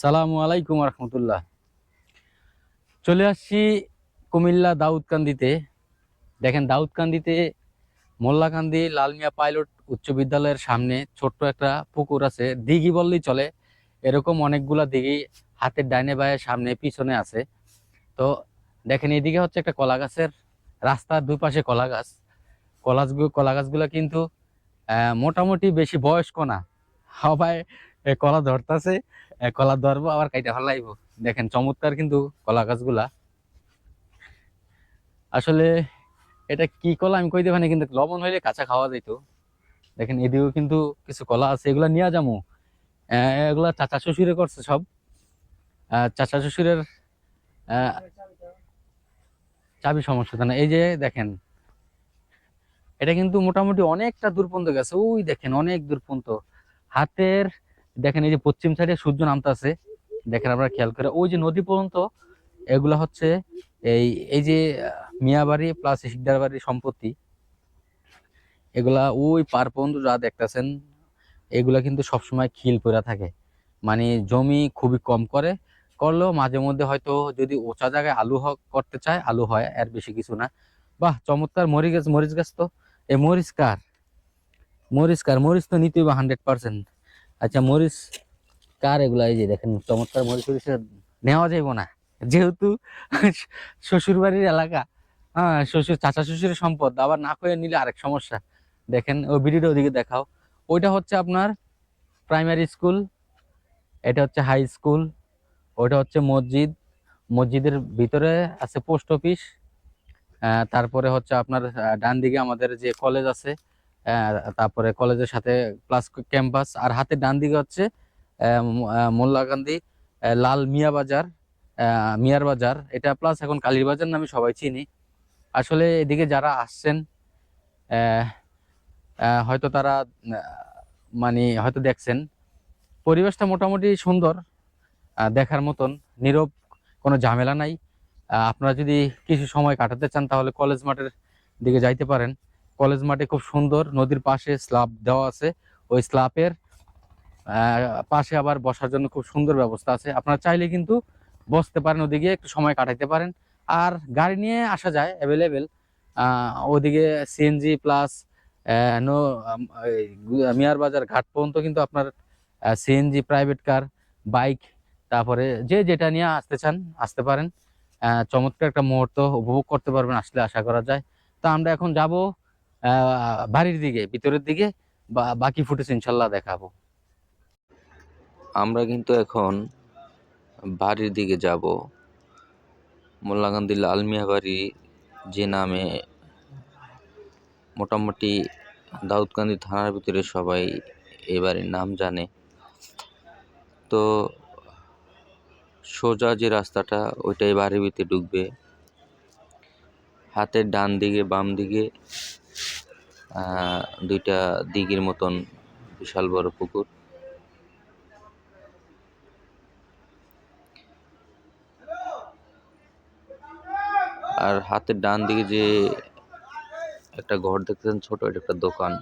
সালামু আলাইকুম রহমতুল্লাহ চলে আসছি কুমিল্লা দাউদকান্দিতে। দেখেন দাউদকান্দিতে মোল্লাকান্দি লালমিয়া পাইলট উচ্চ বিদ্যালয়ের সামনে ছোট্ট একটা পুকুর আছে। দিঘি বললেই চলে। এরকম অনেকগুলা দিঘি হাতের ডাইনে বায়ে সামনে পিছনে আছে। তো দেখেন এদিকে হচ্ছে একটা কলা গাছের রাস্তার দুই পাশে কলা গাছ কলা কলা গাছগুলো কিন্তু মোটামুটি বেশি বয়স্ক না। এ, কলা ধরতাছে কলা ধরবো, আবার কাইটা ফেলাইব। দেখেন, চমৎকার কিন্তু কলা গাছগুলা। আসলে এটা কি কলা আমি কই দেবানি কিন্তু লবণ হইলে কাঁচা খাওয়া যাইত। দেখেন, এদিকেও কিন্তু কিছু কলা আছে, এগুলা নিয়ে যাব এগুলা চাচা শ্বশুরে করছে সব। চাচা শ্বশুরের চাবি সমস্যা না। এই যে দেখেন, এটা কিন্তু মোটামুটি অনেকটা দূর পর্যন্ত গেছে। ওই দেখেন, অনেক দূর পর্যন্ত হাতের দেখেন এই যে পশ্চিম সাইডে সূর্য নামতাছে দেখেন আপনারা খেয়াল করে, ওই যে নদী পর্যন্ত, এগুলা হচ্ছে এই এই যে, মিয়াবাড়ি প্লাস শিকদার বাড়ির সম্পত্তি, এগুলা ওই পার পর্যন্ত যা দেখতেছেন, এগুলা কিন্তু সবসময় খিল পড়ে থাকে। মানে জমি খুবই কম করে, করলেও মাঝে মধ্যে হয়তো যদি ওচা জায়গায় আলু হ- করতে চায়, আলু হয় আর বেশি কিছু না। বাহ, চমৎকার মরিচ গাছ মরিচ গাছ তো? এ মরিচ কার? মরিচ কার? মরিচ তো নিতেই বা হান্ড্রেড পার্সেন্ট আচ্ছা মরিচ কার এগুলো? এই যে দেখেন, চমৎকার মরিচ টরিচ নেওয়া যাইব না। যেহেতু শ্বশুর বাড়ির এলাকা হ্যাঁ শ্বশুর, চাচা শ্বশুরের সম্পদ, আবার না করে নিলে আরেক সমস্যা। দেখেন ওই ভিডিওটা ওদিকে দেখাও। ওইটা হচ্ছে আপনার প্রাইমারি স্কুল এটা হচ্ছে হাই স্কুল ওইটা হচ্ছে মসজিদ। মসজিদের ভিতরে আছে পোস্ট অফিস তারপরে হচ্ছে আপনার ডান দিকে আমাদের যে কলেজ আছে তারপরে কলেজের সাথে প্লাস ক্যাম্পাস আর হাতে ডান দিকে হচ্ছে আহ, ম- আহ, মোল্লাকান্দি লাল মিয়া বাজার মিয়ার বাজার। এটা প্লাস এখন কালীর বাজার নামে সবাই চিনি। আসলে এদিকে যারা আসছেন হয়তো তারা মানে হয়তো দেখছেন পরিবেশটা মোটামুটি সুন্দর দেখার মতন নীরব কোনো ঝামেলা নাই। আপনারা যদি কিছু সময় কাটাতে চান তাহলে কলেজ মাঠের দিকে যাইতে পারেন। কলেজ মাঠে খুব সুন্দর, নদীর পাশে স্ল্যাব দেওয়া আছে, ওই স্ল্যাবের পাশে আবার বসার জন্য খুব সুন্দর ব্যবস্থা আছে। আপনারা চাইলে কিন্তু বসতে পারেন ওদিকে, একটু সময় কাটাইতে পারেন। আর গাড়ি নিয়ে আসা যায় অ্যাভেলেবেল ওদিকে সিএনজি প্লাস নো মিয়ার বাজার ঘাট পর্যন্ত কিন্তু আপনার সিএনজি প্রাইভেট কার বাইক তারপরে যে যেটা নিয়ে আসতে চান, আসতে পারেন। চমৎকার একটা মুহূর্ত উপভোগ করতে পারবেন, আসলে আশা করা যায়। তো আমরা এখন যাব বাড়ির দিকে, ভিতরের দিকে বাকি ফুটেজ ইনশাল্লাহ দেখাবো। আমরা কিন্তু এখন বাড়ির দিকে যাব। মোল্লাকান্দি লালমিয়া বাড়ি, যে নামে মোটামুটি দাউদকান্দি থানার ভিতরে সবাই এই নাম জানে। তো সোজা যে রাস্তাটা, ওইটাই বাড়ির ভিতরে ঢুকবে। হাতের ডান দিকে, বাম দিকে দুইটা দিঘির মতন বিশাল বড় পুকুর। আর হাতের ডান দিকে যে একটা ঘর দেখতেছেন, ছোট, এটা একটা দোকান।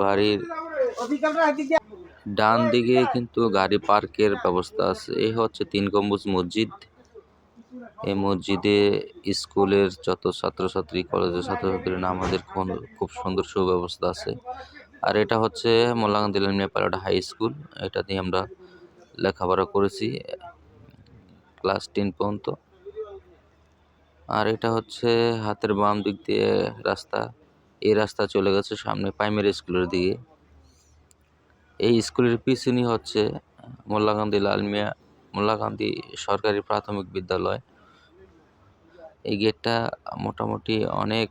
বাড়ির ডান দিকে কিন্তু গাড়ি পার্কের ব্যবস্থা আছে। এই হচ্ছে তিন গম্বুজ মসজিদ। এই মসজিদে স্কুলের যত ছাত্রছাত্রী, কলেজের ছাত্রছাত্রী নামাজের খুব সুন্দর সুব্যবস্থা আছে। আর এটা হচ্ছে মোল্লাকান্দি নেপাল হাই স্কুল। এটা দিয়ে আমরা লেখাপড়া করেছি ক্লাস টেন পর্যন্ত। আর এটা হচ্ছে হাতের বাম দিক দিয়ে রাস্তা। এই রাস্তা চলে গেছে সামনে প্রাইমারি স্কুলের দিকে। এই স্কুলের পিছনই হচ্ছে মোল্লাকান্দি লালমিয়া মোল্লাকান্দি সরকারি প্রাথমিক বিদ্যালয়। এই গেটটা মোটামুটি অনেক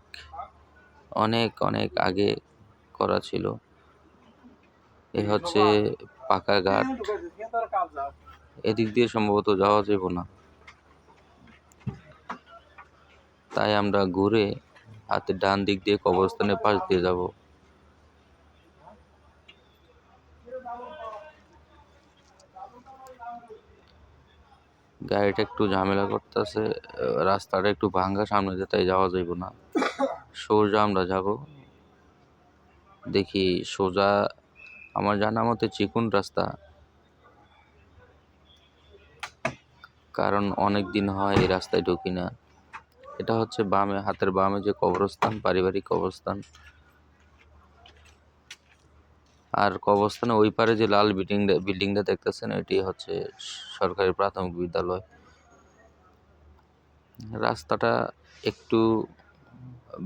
অনেক অনেক আগে করা ছিল। এ হচ্ছে পাকা ঘাট। এদিক দিয়ে সম্ভবত যাওয়া যাবে না। তাই আমরা ঘুরে হাতের ডান দিক দিয়ে কবরস্থানের পাশ দিয়ে যাব। গাড়িটা একটু ঝামেলা করতেছে, রাস্তাটা একটু ভাঙ্গা, সামনে দিয়ে তাই যাওয়া যাইব না। সোজা আমরা যাব। দেখি সোজা, আমার জানা মতে চিকুন রাস্তা। কারণ অনেক দিন হয় এই রাস্তায় ঢুকি না। এটা হচ্ছে বামে, হাতের বামে যে কবরস্থান, পারিবারিক কবরস্থান আর কবরস্থানে ওই পারে যে লাল বিল্ডিংটা বিল্ডিংটা দেখতেছেন, এটি হচ্ছে সরকারি প্রাথমিক বিদ্যালয়। রাস্তাটা একটু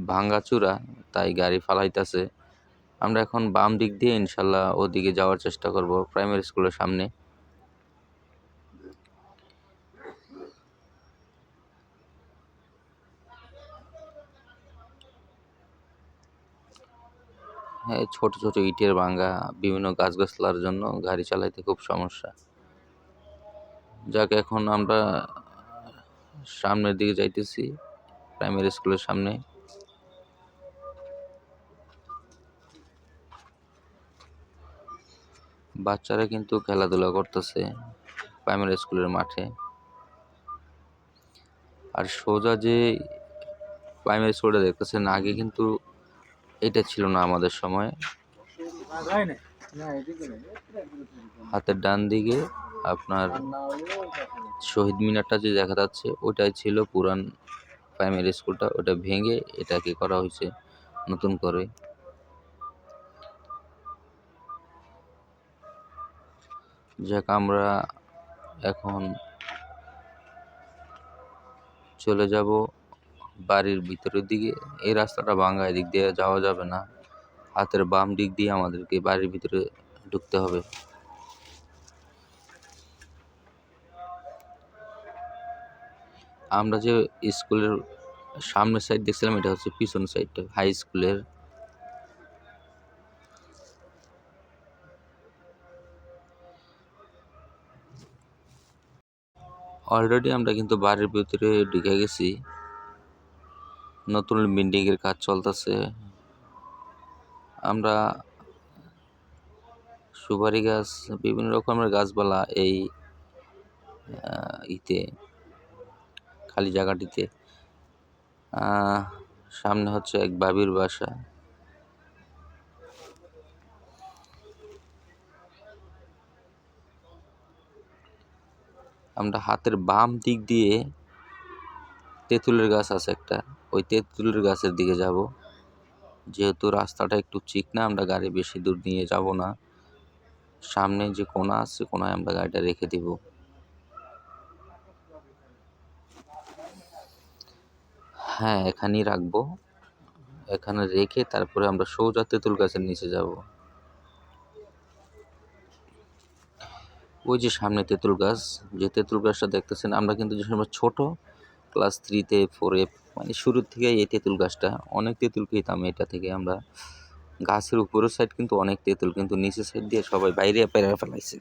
ভাঙ্গাচুরা তাই গাড়ি ফালাইতেছে। আমরা এখন বাম দিক দিয়ে ইনশাল্লাহ ওদিকে যাওয়ার চেষ্টা করব প্রাইমারি স্কুলের সামনে। হ্যাঁ ছোট ছোট ইটের ভাঙ্গা, বিভিন্ন গাছগাছলার জন্য গাড়ি চালাইতে খুব সমস্যা। যাক, এখন আমরা সামনের দিকে যাইতেছি প্রাইমারি স্কুলের সামনে। বাচ্চারা কিন্তু খেলাধুলা করতেছে প্রাইমারি স্কুলের মাঠে। আর সোজা যে প্রাইমারি স্কুলটা দেখতেছেন, আগে কিন্তু এটা ছিল না আমাদের সময়। হাতের ডান দিকে আপনার শহীদ মিনারটা যে দেখা যাচ্ছে, ওটাই ছিল পুরান প্রাইমারি স্কুলটা ওটা ভেঙে এটাকে করা হয়েছে নতুন করে। যাক, আমরা এখন চলে যাব বাড়ির ভিতরের দিকে, এই রাস্তাটা ভাঙা এদিক দিয়ে যাওয়া যাবে না। হাতের বাম দিক দিয়ে আমাদেরকে বাড়ির ভিতরে ঢুকতে হবে। আমরা যে স্কুলের সামনের সাইড দেখছিলাম, এটা হচ্ছে পিছন সাইডটা হাই স্কুলের অলরেডি আমরা কিন্তু বাড়ির ভিতরে ঢুকে গেছি। নতুন বিল্ডিং এর কাজ চলতেছে। আমরা সুপারি গাছ, বিভিন্ন রকমের গাছপালা এই ইতে, খালি জায়গাটিতে। সামনে হচ্ছে এক বাবির বাসা। আমরা হাতের বাম দিক দিয়ে তেঁতুলের গাছ আছে একটা। ওই তেঁতুলের গাছের দিকে যাব। যেহেতু রাস্তাটা একটু চিকনা আমরা গাড়ি বেশি দূর নিয়ে যাব না। সামনে যে কোনা আছে, কোনায় আমরা গাড়িটা রেখে দিব। হ্যাঁ এখানেই রাখব। এখানে রেখে তারপরে আমরা সোজা তেঁতুল গাছের নিচে যাব। ওই যে সামনে তেঁতুল গাছ, যে তেঁতুল গাছটা দেখতেছেন, আমরা কিন্তু যে সময় ছোট ক্লাস থ্রিতে ফোরে মানে শুরুর থেকে এই তেঁতুল গাছটা, অনেক তেঁতুল খেতাম এটা থেকে আমরা। গাছের উপরের সাইড কিন্তু অনেক তেঁতুল, কিন্তু নিচের সাইড দিয়ে সবাই বাইরে পেরে ফেলাইছে।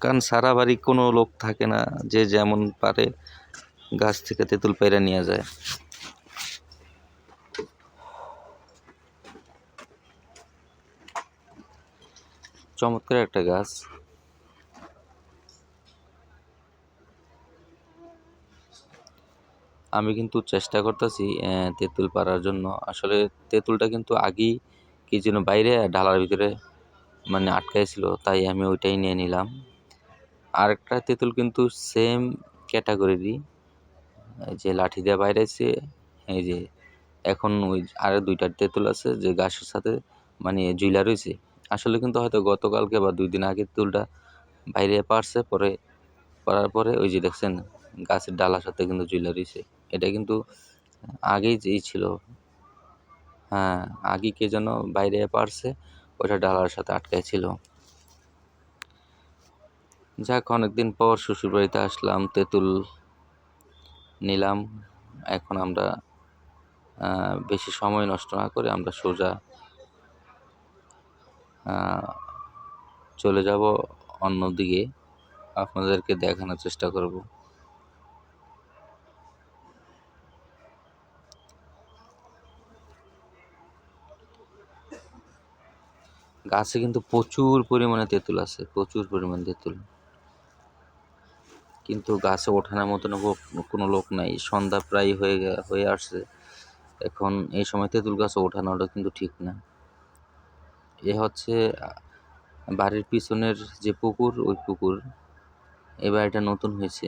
কারণ সারা বাড়ি কোনো লোক থাকে না যে যেমন পারে গাছ থেকে তেঁতুল পেরে নিয়ে যায়। চমৎকার একটা গাছ। আমি কিন্তু চেষ্টা করতেছি তেঁতুল পাড়ার জন্য। আসলে তেঁতুলটা কিন্তু আগেই কি যেন বাইরে ডালার ভিতরে মানে আটকাইছিল, তাই আমি ওইটাই নিয়ে নিলাম। আরেকটা তেঁতুল কিন্তু সেম ক্যাটাগরিরই যে লাঠি দিয়ে বাইরেছে, এই যে এখন ওই আরও দুইটা তেঁতুল আছে যে গাছের সাথে মানে ঝুলা রয়েছে আসলে কিন্তু হয়তো গতকালকে বা দুই দিন আগে তেঁতুলটা বাইরে পারছে পরে পারার পরে ওই যে দেখছেন গাছের ডালার সাথে কিন্তু ঝুলা রয়েছে এটা কিন্তু আগেই যেই ছিল। হ্যাঁ আগে কে যেন বাইরে পারছে ওটা ডালার সাথে আটকায় ছিল। যাক, অনেকদিন পর শ্বশুর বাড়িতে আসলাম, তেঁতুল নিলাম। এখন আমরা বেশি সময় নষ্ট না করে আমরা সোজা চলে যাব অন্যদিকে। আপনাদেরকে দেখানোর চেষ্টা করব। গাছে কিন্তু প্রচুর পরিমাণে তেঁতুল আছে, প্রচুর পরিমাণে তেঁতুল। কিন্তু গাছে ওঠানোর মতন কোনো লোক নাই। সন্ধ্যা প্রায় হয়ে হয়ে আসছে। এখন এই সময় তেঁতুল গাছে ওঠানোটা কিন্তু ঠিক না। এ হচ্ছে, বাড়ির পিছনের যে পুকুর, ওই পুকুর, এবার এটা নতুন হয়েছে।